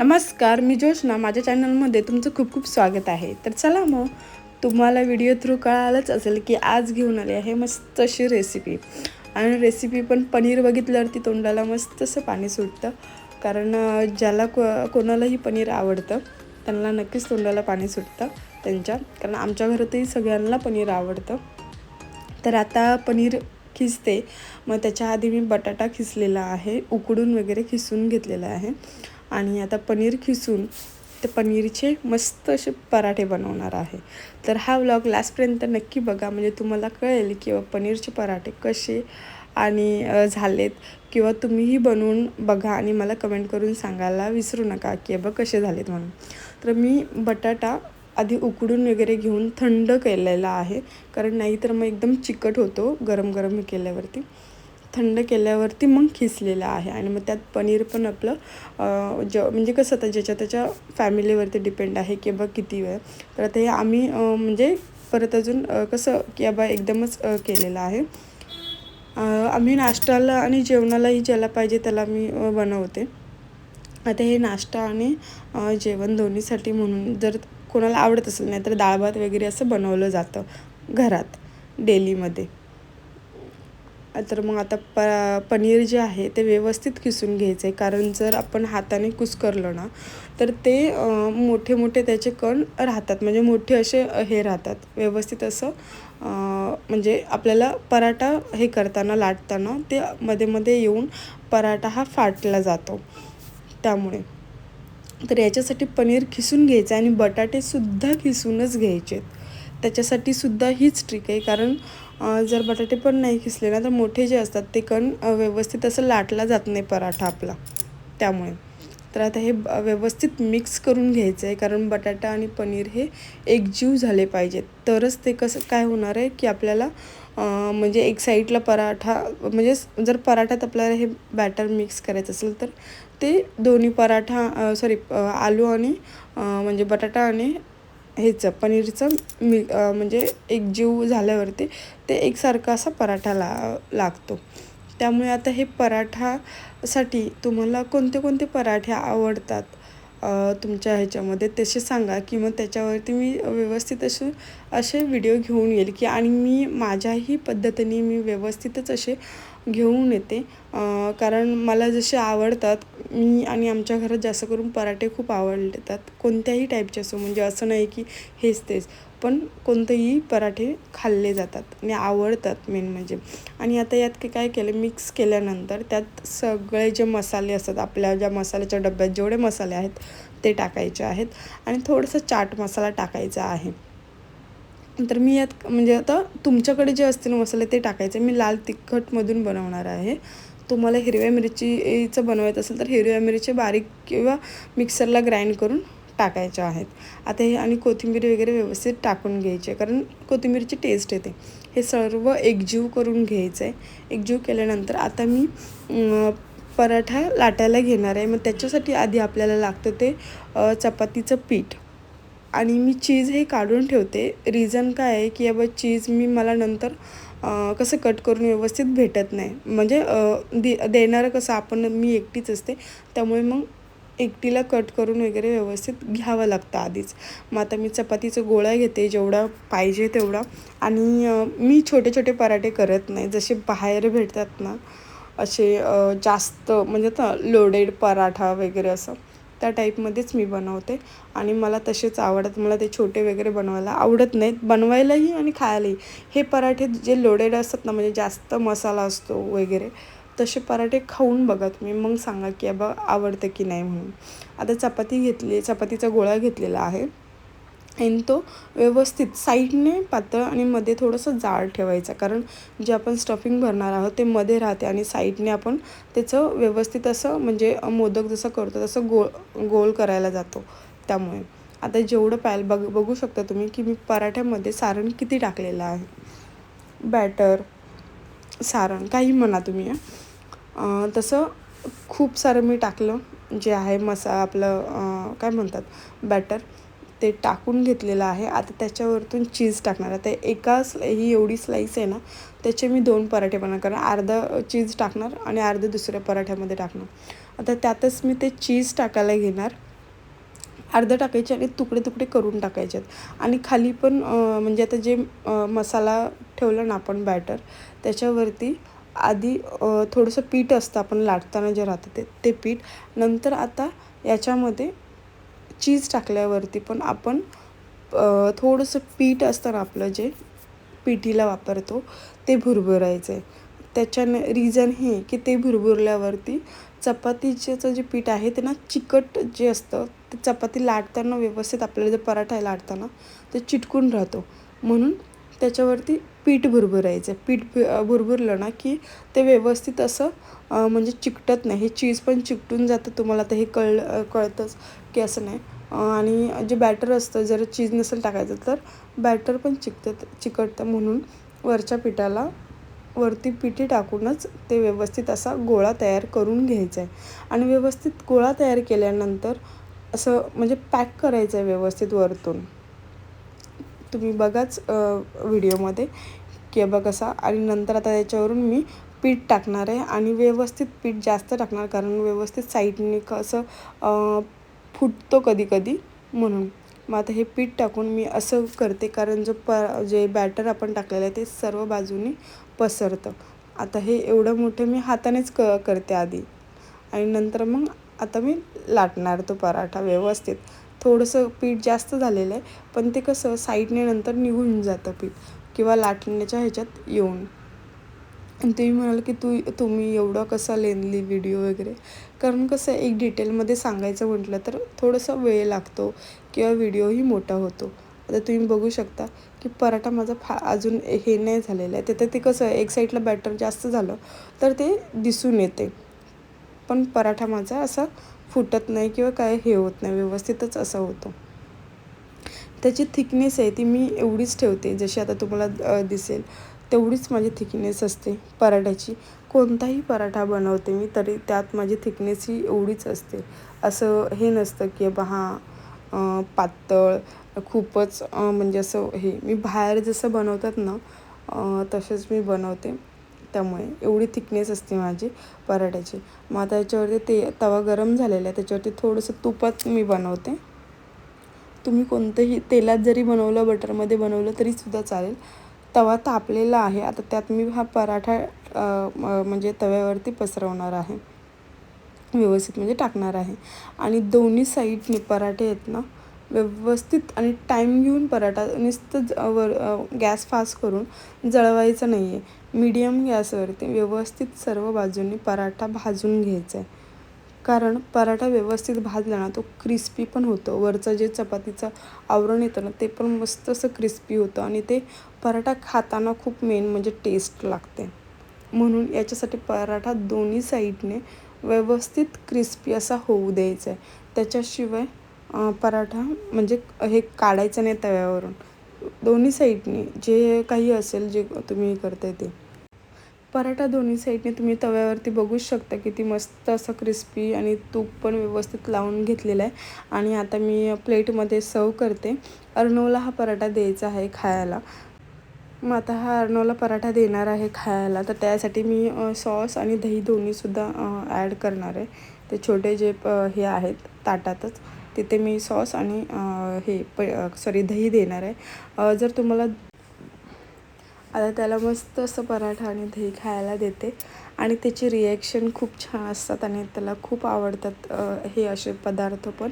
नमस्कार मी जोशना माझ्या चॅनलमध्ये तुमचं खूप खूप स्वागत आहे. तर चला मग तुम्हाला व्हिडिओ थ्रू कळालंच असेल की आज घेऊन आली आहे मस्त अशी रेसिपी आणि रेसिपी पण पनीर बघितल्यावरती तोंडाला मस्त असं पाणी सुटतं. कारण ज्याला को कोणालाही पनीर आवडतं त्यांना नक्कीच तोंडाला पाणी सुटतं त्यांच्या. कारण आमच्या घरातही सगळ्यांना पनीर आवडतं. तर आता पनीर खिसते. मग त्याच्या आधी मी बटाटा खिसलेला आहे उकडून वगैरे खिसून घेतलेला आहे. आणि आता पनीर खिसून ते पनीरचे मस्त असे पराठे बनवणार आहे. तर हा व्लॉग लास्टपर्यंत नक्की बघा. म्हणजे तुम्हाला कळेल की पनीरचे पराठे कसे आणि झालेत किंवा तुम्हीही बनवून बघा आणि मला कमेंट करून सांगायला विसरू नका की बघ कसे झालेत म्हणून. तर मी बटाटा आधी उकडून वगैरे घेऊन थंड केलेला आहे. कारण नाहीतर मग एकदम चिकट होतो गरम गरम केल्यावरती. थंड केल्यावरती मग खिसलेलं आहे. आणि मग त्यात पनीर पण आपलं ज म्हणजे कसं आता ज्याच्या त्याच्या फॅमिलीवरती डिपेंड आहे की बा किती वेळ. तर आता हे आम्ही म्हणजे परत अजून कसं की बा एकदमच केलेलं आहे. आम्ही नाश्त्याला आणि जेवणालाही ज्याला पाहिजे त्याला मी बनवते. आता हे नाश्ता आणि जेवण दोन्हीसाठी म्हणून जर कोणाला आवडत असेल नाही तर डाळ भात वगैरे असं बनवलं जातं घरात डेलीमध्ये. तर मग आता प पनीर जे आहे ते व्यवस्थित किसून घ्यायचं आहे. कारण जर आपण हाताने कुस्करलं ना तर ते मोठे मोठे त्याचे कण राहतात. म्हणजे मोठे असे हे राहतात. व्यवस्थित असं म्हणजे आपल्याला पराठा हे करताना लाटताना ते मध्ये मध्ये येऊन पराठा हा फाटला जातो. त्यामुळे. तर याच्यासाठी पनीर खिसून घ्यायचं आणि बटाटेसुद्धा खिसूनच घ्यायचे त्याच्यासाठी सुद्धा हीच ट्रिक आहे. कारण जर बटाटे पण नाही खिसले ना तर मोठे जे असतात ते कण व्यवस्थित असं लाटला जात नाही पराठा आपला. त्यामुळे. तर आता हे ब- व्यवस्थित मिक्स करून घ्यायचं आहे कारण बटाटा आणि पनीर हे एकजीव झाले पाहिजेत. तरच ते कसं काय होणार आहे की आपल्याला म्हणजे एक साईडला पराठा म्हणजे जर पराठ्यात आपल्याला हे बॅटर मिक्स करायचं असेल तर ते दोन्ही पराठा सॉरी आलू आणि म्हणजे बटाटा आणि ह्याचं पनीरचं मी म्हणजे एक जीव झाल्यावरती ते एकसारखा असा पराठा ला लागतो. त्यामुळे आता हे पराठासाठी तुम्हाला कोणते कोणते पराठे आवडतात? तुमच्या ह्याच्यामध्ये तसे सांगा की मग त्याच्यावरती मी व्यवस्थित असे असे व्हिडिओ घेऊन येईल की आणि मी माझ्याही पद्धतीने मी व्यवस्थितच असे घेऊन येते. कारण मला जसे आवडतात मी आणि आमच्या घरात जास्त करून पराठे खूप आवडतात. कोणत्याही टाईपचे असो म्हणजे असं नाही की हेच तेच. पण कोणतेही पराठे खाल्ले जातात आणि आवडतात मेन म्हणजे. आणि आता यात काय काय केलं मिक्स केल्यानंतर त्यात सगळे जे मसाले असतात आपल्या ज्या मसाल्याच्या डब्यात जेवढे मसाले आहेत ते टाकायचे आहेत. आणि थोडंसं चाट मसाला टाकायचा आहे. तर मी यात म्हणजे आता तुमच्याकडे जे असतील मसाले ते टाकायचे. मी लाल तिखटमधून बनवणार आहे. तुम्हाला हिरव्या मिरचीचं बनवायचं असेल तर हिरव्या मिरची बारीक किंवा मिक्सरला ग्राइंड करून टाकायच्या आहेत. आता हे आणि कोथिंबीर वगैरे व्यवस्थित टाकून घ्यायची आहे. कारण कोथिंबीरची टेस्ट येते. हे सर्व एकजीव करून घ्यायचं आहे. एकजीव केल्यानंतर आता मी पराठा लाटायला घेणार आहे. मग त्याच्यासाठी आधी आपल्याला लागतं ते चपातीचं पीठ. आणि मी चीज हे काढून ठेवते. रिझन काय आहे की बाबा चीज मी मला नंतर कसं कट करून व्यवस्थित भेटत नाही. म्हणजे दे देणारं कसं आपण मी एकटीच असते. त्यामुळे मग एकटीला कट करून वगैरे व्यवस्थित घ्यावं लागतं आधीच. मग आता मी चपातीचं गोळा घेते जेवढा पाहिजे तेवढा. आणि मी छोटे छोटे पराठे करत नाही. जसे बाहेर भेटतात ना असे जास्त म्हणजे ना लोडेड पराठा वगैरे असं त्या टाईपमध्येच मी बनवते. आणि मला तसेच आवडत मला ते छोटे वगैरे बनवायला आवडत नाहीत. बनवायलाही आणि खायलाही. हे पराठे जे लोडेड असतात ना म्हणजे जास्त मसाला असतो वगैरे तसे पराठे खाऊन बघा तुम्ही मग सांगा की अबा आवडतं की नाही म्हणून. आता चपाती घेतली चपातीचा गोळा घेतलेला आहे. आणि तो व्यवस्थित साईडने पातळ आणि मध्ये थोडंसं जाड ठेवायचा. कारण जे आपण स्टफिंग भरणार आहोत ते मध्ये राहते आणि साईडने आपण त्याचं व्यवस्थित असं म्हणजे मोदक जसं करतो तसं गोल गोल करायला जातो त्यामुळे. आता जेवढं पॅल बघ बघू शकता तुम्ही की मी पराठ्यामध्ये सारण किती टाकलेलं आहे. बॅटर सारण काही म्हणा तुम्ही हं. तसं खूप सारं मी टाकलं जे आहे मसा आपलं काय म्हणतात बॅटर ते टाकून घेतलेलं आहे. आता त्याच्यावरतून चीज टाकणार आता एका स्लाय ही एवढी स्लाईस आहे ना त्याचे मी दोन पराठे बनवणार. कारण अर्धा चीज टाकणार आणि अर्धं दुसऱ्या पराठ्यामध्ये टाकणार. आता त्यातच मी ते चीज टाकायला घेणार. अर्धं टाकायचे आणि तुकडे तुकडे करून टाकायचे आहेत आणि खाली पण म्हणजे आता जे मसाला ठेवला ना आपण बॅटर त्याच्यावरती आधी थोडंसं पीठ असतं आपण लाटताना जे राहतं ते ते पीठ. नंतर आता याच्यामध्ये चीज टाकल्यावरती पण आपण थोडंसं पीठ असतं ना आपलं जे पिठीला वापरतो ते भुरभुरायचं आहे त्याच्याने रिझन हे की ते भुरभुरल्यावरती चपातीचं जे पीठ आहे ते ना चिकट जे असतं ते चपाती लाटताना व्यवस्थित आपल्याला जर पराठा लाटताना ते चिटकून राहतो. म्हणून त्याच्यावरती पीठ भुरभुरायचं. पीठ भुरभुरलं ना की ते व्यवस्थित असं म्हणजे चिकटत नाही. हे चीज पण चिकटून जातं तुम्हाला तर हे कळ कळतंच की असं नाही. आणि जे बॅटर असतं जर चीज नसेल टाकायचं तर बॅटर पण चिकटत चिकटतं म्हणून वरच्या पिठाला वरती पिठी टाकूनच ते व्यवस्थित असा गोळा तयार करून घ्यायचा आहे आणि व्यवस्थित गोळा तयार केल्यानंतर असं म्हणजे पॅक करायचं आहे व्यवस्थित वरतून. तुम्ही बघाच व्हिडिओमध्ये. की बघा कसा आणि नंतर आता त्याच्यावरून मी पीठ टाकणार आहे. आणि व्यवस्थित पीठ जास्त टाकणार. कारण व्यवस्थित साईडने कसं फुटतो कधी कधी. म्हणून. मग आता हे पीठ टाकून मी असं करते. कारण जो प जे बॅटर आपण टाकलेलं आहे ते सर्व बाजूनी पसरतं. आता हे एवढं मोठं मी हातानेच क करते आधी. आणि नंतर मग आता मी लाटणार तो पराठा व्यवस्थित. थोडंसं पीठ जास्त झालेलं आहे पण ते कसं साईडने नंतर निघून जातं पीठ किंवा लाटण्याच्या ह्याच्यात येऊन. आणि तुम्ही म्हणाल की तू तुम्ही एवढं कसं लेनली व्हिडिओ वगैरे? कारण कसं एक डिटेलमध्ये सांगायचं म्हटलं तर थोडंसं वेळ लागतो किंवा व्हिडिओही मोठा होतो. आता तुम्ही बघू शकता की पराठा माझा फा अजून हे नाही झालेला आहे. तिथं ते कसं एक साईडला बॅटर जास्त झालं तर ते दिसून येते. पण पराठा माझा असा फुटत नाही किंवा काय हे होत नाही व्यवस्थितच असा होतो. त्याची थिकनेस आहे ती मी एवढीच ठेवते जशी आता तुम्हाला दिसेल तेवढीच माझी थिकनेस असते पराठ्याची. कोणताही पराठा बनवते मी तरी त्यात माझी थिकनेस ही एवढीच असते. असं हे नसतं की बा हां पातळ खूपच म्हणजे असं हे मी बाहेर जसं बनवतात ना तसेच मी बनवते. त्यामुळे एवढी थिकनेस असते माझी पराठ्याची. मग आता याच्यावरती ते तवा गरम झालेला आहे त्याच्यावरती थोडंसं तुपात मी बनवते. तुम्ही कोणतंही तेलात जरी बनवलं बटरमध्ये बनवलं तरीसुद्धा चालेल. तवा तापलेला आहे आता त्यात मी हा पराठा म्हणजे तव्यावरती पसरवणार आहे. व्यवस्थित म्हणजे टाकणार आहे. आणि दोन्ही साईडने पराठे आहेत ना व्यवस्थित आणि टाईम घेऊन पराठा नुसतं ज- वर गॅस फास्ट करून जळवायचा नाही आहे मीडियम गॅसवरती व्यवस्थित सर्व बाजूंनी पराठा भाजून घ्यायचा आहे कारण पराठा व्यवस्थित भाजला ना तो क्रिस्पी पण होतो. वरचं जे चपातीचं आवरण येतं ना ते पण मस्त असं क्रिस्पी होतं आणि ते पराठा खाताना खूप मेन म्हणजे टेस्ट लागते म्हणून याच्यासाठी पराठा दोन्ही साईडने व्यवस्थित क्रिस्पी असा होऊ द्यायचा आहे त्याच्याशिवाय पराठा म्हणजे हे काढायचं नाही तव्यावरून. दोन्ही साईडने जे काही असेल जे तुम्ही करताय ते. पराठा दोन्ही साईडने तुम्ही तव्यावरती बघूच शकता किती मस्त असं क्रिस्पी आणि तूप पण व्यवस्थित लावून घेतलेलं आहे. आणि आता मी प्लेटमध्ये सर्व करते. अर्णवला हा पराठा द्यायचा आहे खायला. मग आता हा अर्णवला पराठा देणार आहे खायला. तर त्यासाठी मी सॉस आणि दही दोन्हीसुद्धा ॲड करणार आहे. ते छोटे जे प हे आहेत ताटातच. तिथे मी सॉस आणि हे प सॉरी दही देणार आहे. जर तुम्हाला आता त्याला मस्त असं पराठा आणि दही खायला देते. आणि त्याची रिॲक्शन खूप छान असतात आणि त्याला खूप आवडतात हे असे पदार्थ पण.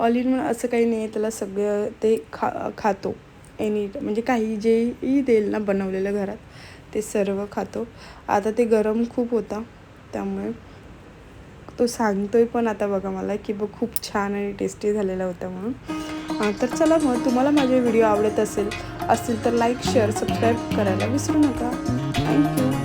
ऑल इन वन असं काही नाही आहे त्याला सगळं ते खा खातो. एनी म्हणजे काही जेही देईल ना बनवलेलं घरात ते सर्व खातो. आता ते गरम खूप होता त्यामुळे तो सांगतोय पण आता बघा मला की बघ खूप छान आणि टेस्टी झालेला होता म्हणून. तर चला मग तुम्हाला माझे व्हिडिओ आवडत असेल असतील तर लाईक शेअर सबस्क्राईब करायला विसरू नका. थँक्यू